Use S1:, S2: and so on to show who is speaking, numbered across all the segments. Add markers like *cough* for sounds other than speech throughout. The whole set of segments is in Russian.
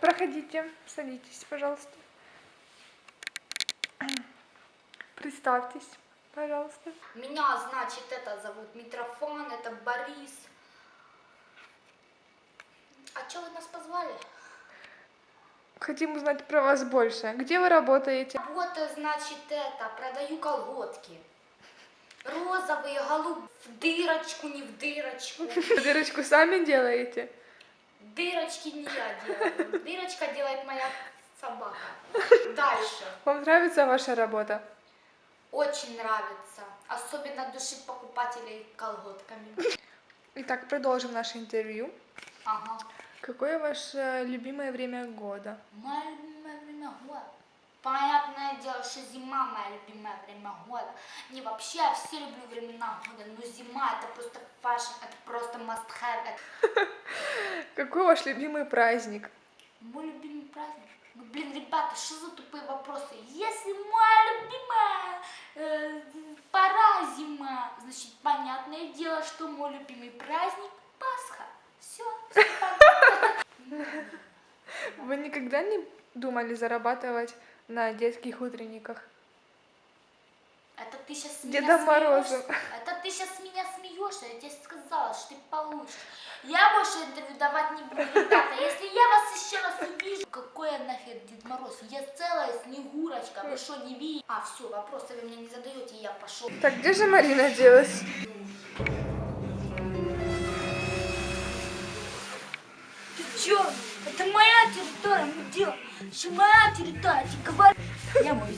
S1: Проходите, садитесь, пожалуйста. Представьтесь, пожалуйста.
S2: Меня, значит, это зовут Митрофан, это Борис. А что вы нас позвали?
S1: Хотим узнать про вас больше. Где вы работаете?
S2: Вот, значит, это, продаю колготки. Розовые, голубые, в дырочку, не в дырочку. *laughs*
S1: Дырочку сами делаете?
S2: Дырочки не я делаю. Дырочка делает моя собака. *laughs* Дальше.
S1: Вам нравится ваша работа?
S2: Очень нравится. Особенно душить покупателей колготками.
S1: Итак, продолжим наше интервью.
S2: Ага.
S1: Какое ваше любимое время года?
S2: Мое любимое время года. Понятное дело, что зима мое любимое время года. Не вообще, я все люблю времена года, но зима это просто фашн, это просто must have. *laughs*
S1: Какой ваш любимый праздник?
S2: мой любимый праздник. Ну, блин, ребята, что за тупые вопросы? Если моя любимая э, пора зима, значит, понятное дело, что мой любимый праздник Пасха. Все,
S1: Вы никогда не думали зарабатывать на детских утренниках?
S2: Это ты сейчас меня
S1: Морозом.
S2: смеешься? Это ты сейчас меня смеешься? Я тебе сказала, что ты получишь. Я больше интервью давать не буду, ребята. Если я вас еще раз увижу, какой я нахер Дед Мороз? Я целая снегурочка, вы что, не видите? А, все, вопросы вы мне не задаете, я пошел.
S1: Так, где же Марина делась?
S2: Ты? Это моя территория, мы делаем. Что моя территория, я говорю. Я могу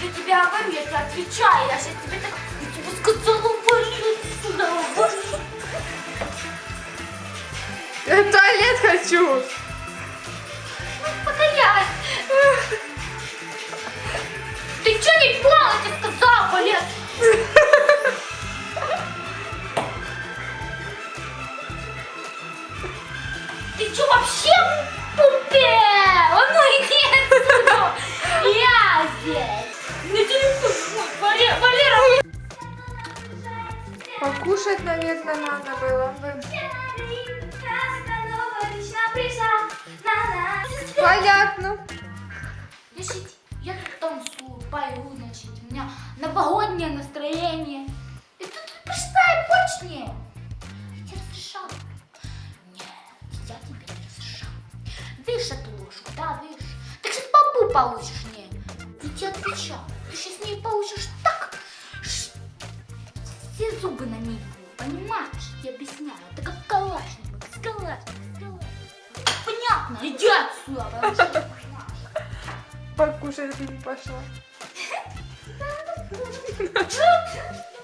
S2: я тебе говорю, я тебе отвечаю. Я сейчас тебе так, я тебе сказала, вали отсюда, вали.
S1: Я в туалет хочу!
S2: Ну, погоняй. Ты что не понял, я тебе сказала, вали. Ты что вообще
S1: Покушать, наверное, надо было бы. Понятно.
S2: Значит, я тут танцую, пою, значит, у меня новогоднее настроение. И тут и почни. Я тебе разрешала. Нет, я тебе не разрешала. Видишь эту ложку, да, видишь? Ты сейчас бабу получишь не. Я тебе отвечаю. Ты сейчас не получишь так, все зубы на ней понимаешь? Я объясняю. Это как калашников, с калашником. Понятно? Иди отсюда.
S1: Покушать ты не пошла. *laughs*